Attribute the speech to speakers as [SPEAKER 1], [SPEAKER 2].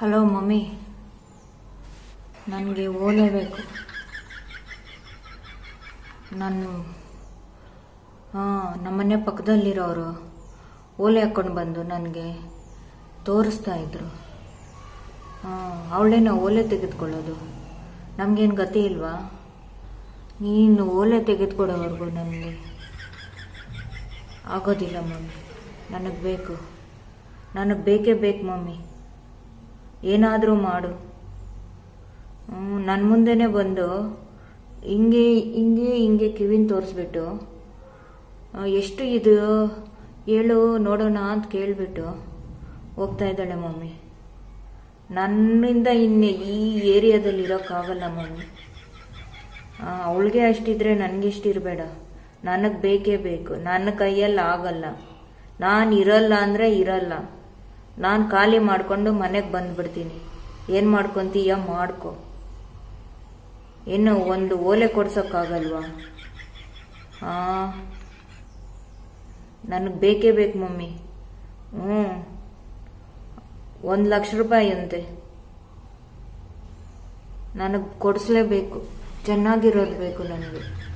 [SPEAKER 1] Hello mummy ನನಗೆ ಓಲೇಬೇಕು ನಾನು, ಹಾಂ, ನಮ್ಮನೆ ಪಕ್ಕದಲ್ಲಿರೋರು ಓಲೆ ಹಾಕ್ಕೊಂಡು ಬಂದು ನನಗೆ ತೋರಿಸ್ತಾ ಇದ್ರು. ಹಾಂ, ಅವಳೇನ ಓಲೆ ತೆಗೆದುಕೊಳ್ಳೋದು. ನಮಗೇನು ಗತಿ ಇಲ್ವಾ? ನೀನು ಓಲೆ ತೆಗೆದುಕೊಡೋವರೆಗೂ ನನಗೆ ಆಗೋದಿಲ್ಲ, ಮಮ್ಮಿ. ನನಗೆ ಬೇಕು. ನನಗೆ ಬೇಕೇ ಬೇಕು, ಮಮ್ಮಿ. ಏನಾದರೂ ಮಾಡು. ನನ್ನ ಮುಂದೆನೇ ಬಂದು ಹಿಂಗೆ ಹಿಂಗೆ ಹಿಂಗೆ ಕಿವಿನ ತೋರಿಸ್ಬಿಟ್ಟು ಎಷ್ಟು ಇದು? ಹೇಳು, ನೋಡೋಣ ಅಂತ ಕೇಳಿಬಿಟ್ಟು ಹೋಗ್ತಾ ಇದ್ದಾಳೆ ಮಮ್ಮಿ. ನನ್ನಿಂದ ಇನ್ನೇ ಈ ಏರಿಯಾದಲ್ಲಿ ಇರೋಕ್ಕಾಗಲ್ಲ ಮಮ್ಮಿ. ಅವಳಿಗೆ ಅಷ್ಟಿದ್ರೆ ನನಗಿಷ್ಟಿರಬೇಡ. ನನಗೆ ಬೇಕೇ ಬೇಕು. ನನ್ನ ಕೈಯಲ್ಲಿ ಆಗಲ್ಲ. ನಾನು ಇರಲ್ಲ ಅಂದರೆ ಇರಲ್ಲ. ನಾನು ಖಾಲಿ ಮಾಡಿಕೊಂಡು ಮನೆಗೆ ಬಂದುಬಿಡ್ತೀನಿ. ಏನು ಮಾಡ್ಕೊತೀಯ ಮಾಡ್ಕೊ. ಇನ್ನು ಒಂದು ಓಲೆ ಕೊಡ್ಸೋಕ್ಕಾಗಲ್ವಾ? ಹಾಂ. ನನಗೆ ಬೇಕೇ ಬೇಕು ಮಮ್ಮಿ. ಹ್ಞೂ ಒಂದು ಲಕ್ಷ ರೂಪಾಯಿ ಅಂತೆ. ನನಗೆ ಕೊಡಿಸ್ಲೇಬೇಕು. ಚೆನ್ನಾಗಿರೋದು ಬೇಕು ನನಗೆ.